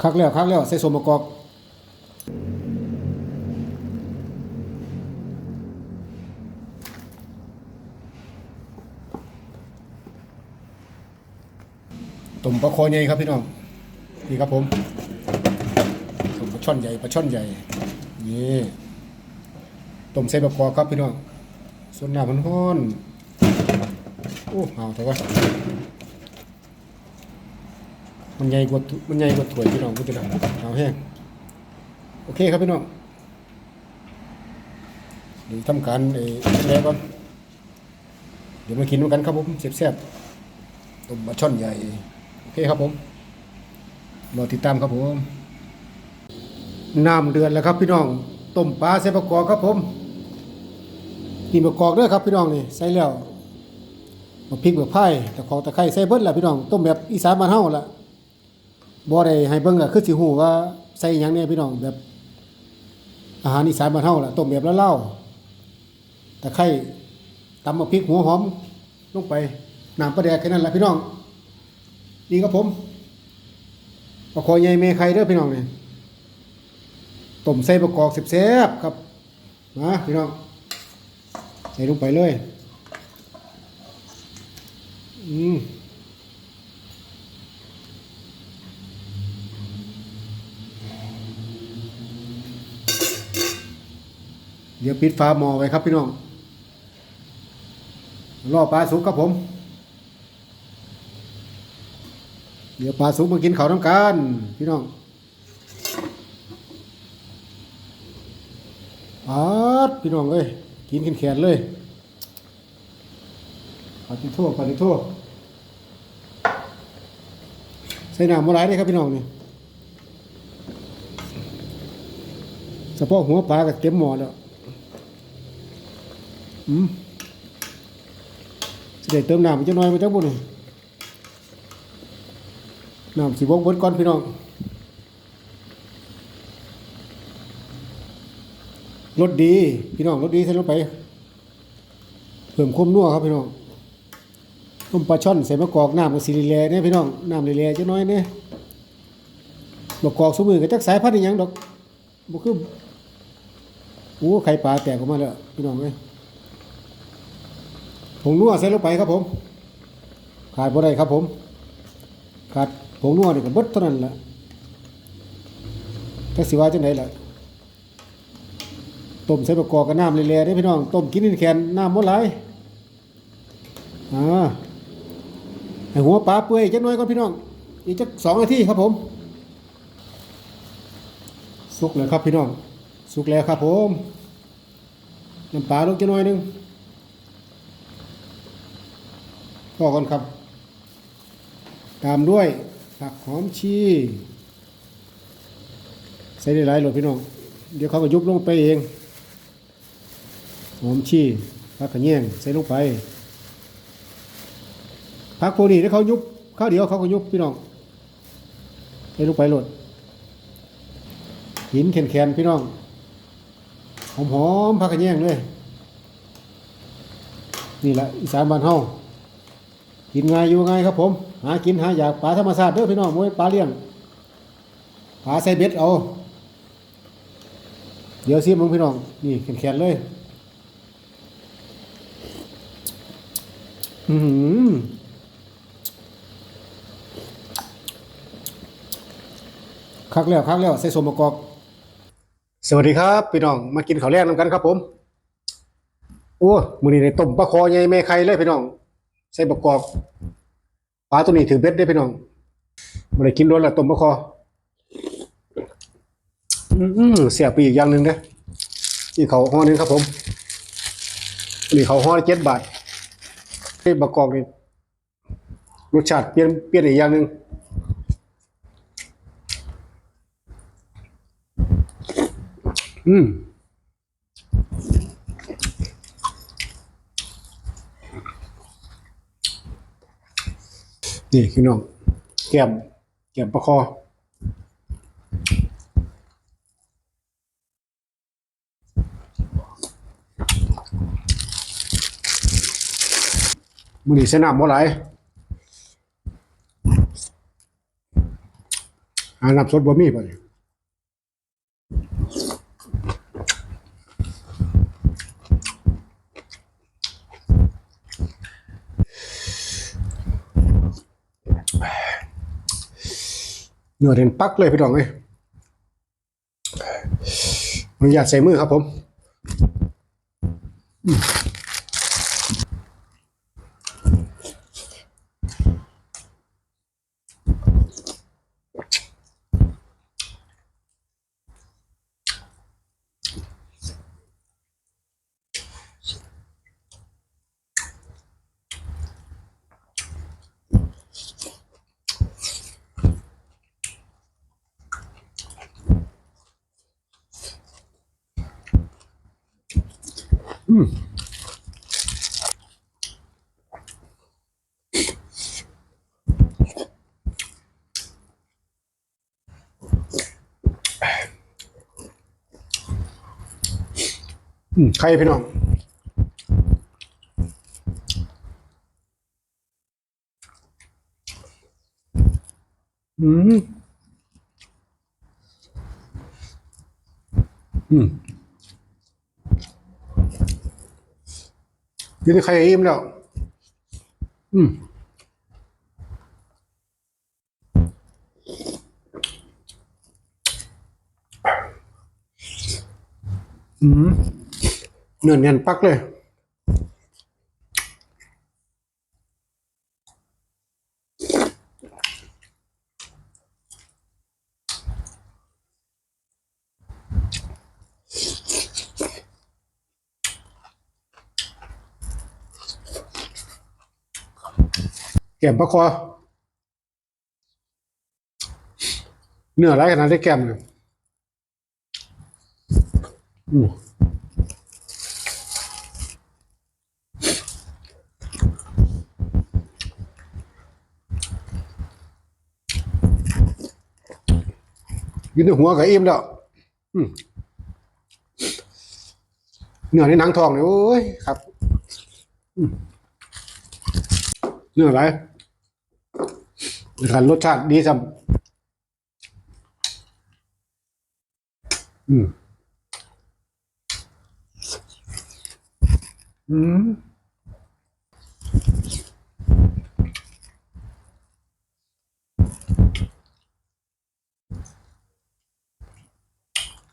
คักแล้วคักแล้วใส่สมประกอบตุ่มปลาคอใหญ่ครับพี่น้องนี่ครับผมตุ่มปลาช่อนใหญ่ปลาช่อนใหญ่นี่ต้มใส่ประกอครับพี่น้องส่วนหน้ำมันห้อนโอ้เอาแต่ว่า มันใหญ่กว่าถุมันใหญ่กว่าถ้วพี่น้องพูดถึงเอาแห้งโอเคครับพี่น้องเดี๋ยวทำการไอ้แล้วก่อนเดี๋ยวมากินด้วยกันครับผมแซ่บๆต้มปลาช่อนใหญ่โอเคครับผมรอติดตามครับผมน้ำเดือดแล้วครับพี่น้องต้มปลาใส่ประกอบครับผมนี่ประกอบด้อครับพี่น้องนี่ใส่แล้วมาพริกแบบไผ่ตะของตะไคร้ใส่เบิดแหละพี่น้องต้มแบบอีสานบ้านเฮาล่ะ บ่ได้ให้เบิ่งก็คือสิฮู้ว่าใส่หยังแน่พี่น้องแบบ อาหารอีสานบ้านเฮาล่ะต้มแบบละเล่าตะไคร้ตำมะพริกหัวหอมลงไปน้ำปลาแดกแค่นั้นแหละพี่น้องนี่ครับผมปลาคอใหญ่เมไข่เด้อพี่น้องนี่ต้มใส่ประกอบแซ่บๆครับมาพี่น้องใส่ลงไปเลย อืม เดี๋ยวปิดฝาหม้อไว้ครับพี่น้องรอปลาสุกครับผม เดี๋ยวปลาสุกมากินเขาวน้ำกันพี่น้องปาดพี่น้องเอ้ยกินกินแขนเลยปาติโทษปาติโทษใส่น้ำมาหลายเลยครับพี่น้องนี่เฉพาะหัวปลาก็เต็มหม้อแล้ว อืมสิได้เติมน้ำจักหน่อยมาจักบุญน้ำสิบกเบดก่อนพี่น้องรสดี พี่น้องรสดีใส่ลงไป เพิ่มความนัวครับพี่น้องต้มปลาช่อนใส่มะกอกน้ำกับสีเหลเนี่ยพี่น้องน้ำเหลๆจักหน่อยเนี่ยมะกอกสมือกับจักสายพันธุ์อีหยังดอกบ่คือโอ้ไข่ปลาแตกออกมาแล้วพี่น้องเอ้ย ผงนัวใส่ลงไปครับผม ขาดบ่ได้ครับผม ขาดผงนัวนี่ก็เบิดเท่านั้นแหละถ้าสิว่าจังไดล่ะต้มใส่ประกอบกับน้ำเละๆได้พี่น้องต้มกินนี่แคนน้ำบ่หลายอ่าให้หัวปลาเปื่อยจักหน่อยก่อนพี่น้อง อีกจักสองนาทีครับผม สุกแล้วครับพี่น้อง สุกแล้วครับผมน้ำปลาลงจักหน่อยหนึง พ อกันครับ ตามด้วยผักหอมชีใส่ได้หลายโหลดพี่น้อง เดี๋ยวเขาก็ยุบลงไปเอง หอมชีผักขะแยงใส่ลงไปผักโพนี่ถ้าเขายุบข้าวเดียวเขาก็ยุบพี่น้องใส่ลงไปโหลดหินแข็งๆพี่น้องหอมๆผักขะแยงเลยนี่แหละอีสานบ้านเฮา กินง่ายอยู่ง่ายครับผม หากินหาอยากปลาธรรมชาติเด้อพี่น้องมวยปลาเลี้ยงปลาใส่เบ็ดเอา เดี๋ยวซิมึงพี่น้องนี่แข็งๆเลยอือหือคักแล้วคักแล้วใส่สมประกอบ สวัสดีครับ พี่น้องมากินข้าวแรกนำกันครับผม โอ้มือนี้ได้ต้มปลาคอใหญ่แม่ไข่เลยพี่น้อง ใส่ประกอบปลาตัวนี้ถือเบ็ดได้พี่น้องมาได้กินโดนละต้มมะคออืมเสียไปอีกอย่างหนึ่งนะนี่เขาห่อหนึงครับผมนี่เขาห่อเจ็ดบาทไอ้ประกอบนี่รสชาติเปลี่ยนเปลี่ยนอีกอย่างหนึ่งอืม นี่พี่น้องแก้มแก้มประคอมือนี้สนามบ่หลายหาน้ำสดบ่มีป่ะเนี่ย เนื้อเด่นปักเลยพี่น้องเอ้ยอนุญาตใส่มือครับผม อืมใครพี่น้อง อืม อืม กินใครอิ่มแล้ว อืมอืมเนื้อเนียนปักเลย แก้มปลาคอ เนื้อไรขนาดได้แก้มเลยอืมกินหัวกับอิ่มแล้วเนื้อในหนังทองเนี่ยโอ้ย ครับเนื้ออะไร ขันรสชาติดีจังอืม อืม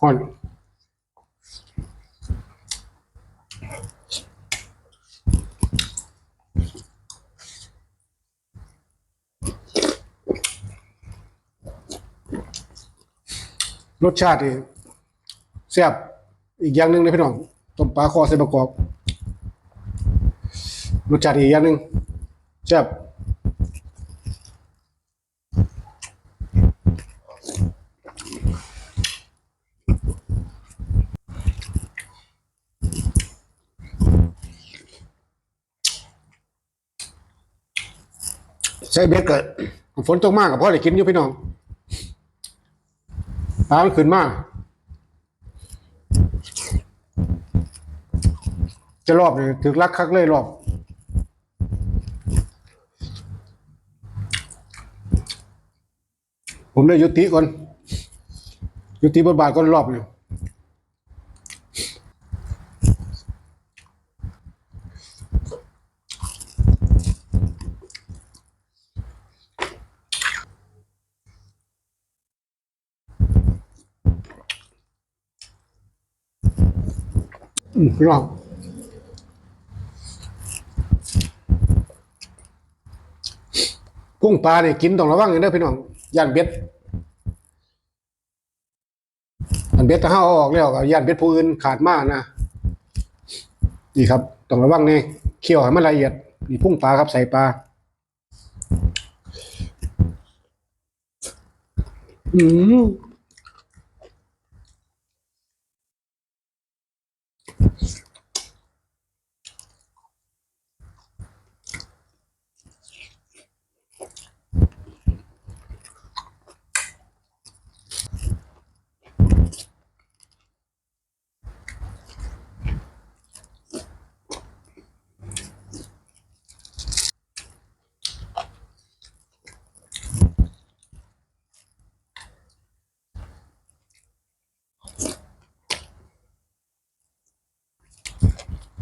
ห่อน รสชาตินี่แซ่บอีกอย่างหนึ่งเลยพี่น้องต้มปลาคอใส่ประกอบ รสชาติอีกอย่างหนึ่งแซ่บใส่เบ็ดเกิดฝนตกมากกับพ่อได้กินอยู่พี่น้อง ปลามันขึ้นมาจะรอบเนี่ยถึกลักคักเลยรอบผมเลยยุติก่อนยุติบทบาทก่อนรอบเนี่ อืมพี่น้องกุ้งปลาเนี่ยกินต้องระวังอย่างเด้อพี่น้องย่านเบ็ดอันเบ็ดถ้าห้าออกแล้วก็ย่านเบ็ดผู้อื่นขาดมากนะนี่ครับต้องระวังเนี่ยเคี่ยวให้มันละเอียดนี่พุ่งปลาครับใส่ปลาอืม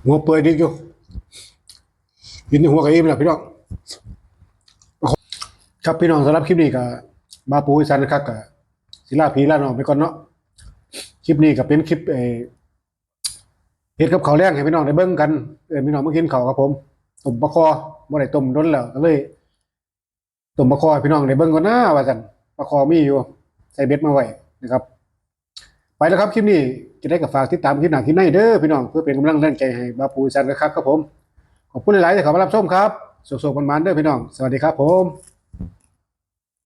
หัวเปื่อยดีอยู่กินในหัวกับอิ่มแล้วพี่น้องครับพี่น้องสำหรับคลิปนี้ก็มาปูอีสานนะครับกับศิลาพีลาน้องไปก่อนเนาะคลิปนี้ก็เป็นคลิปเอเฮ็ดกับเขาแรงให้พี่น้องได้เบิ่งกันเออพี่น้องมากินข้าครับผมต้มปลาคอบ่ได้ต้มดนแล้วก็เลยต้มปลาคอพี่น้องได้เบิ่งก่อนนะว่าซั่นปลาคอมีอยู่ใส่เบ็ดมาไว้นะครับ ไปแล้วครับคลิปนี้ จะได้กับฝากติดตามคลิปหนังคลิปในเด้อพี่น้องเพื่อเป็นกำลังแรงใจให้บาปูซันนะครับครับผมขอบคุณหลายๆที่เข้ามารับชมครับสุขๆมันๆเด้อพี่น้อง สวัสดีครับผม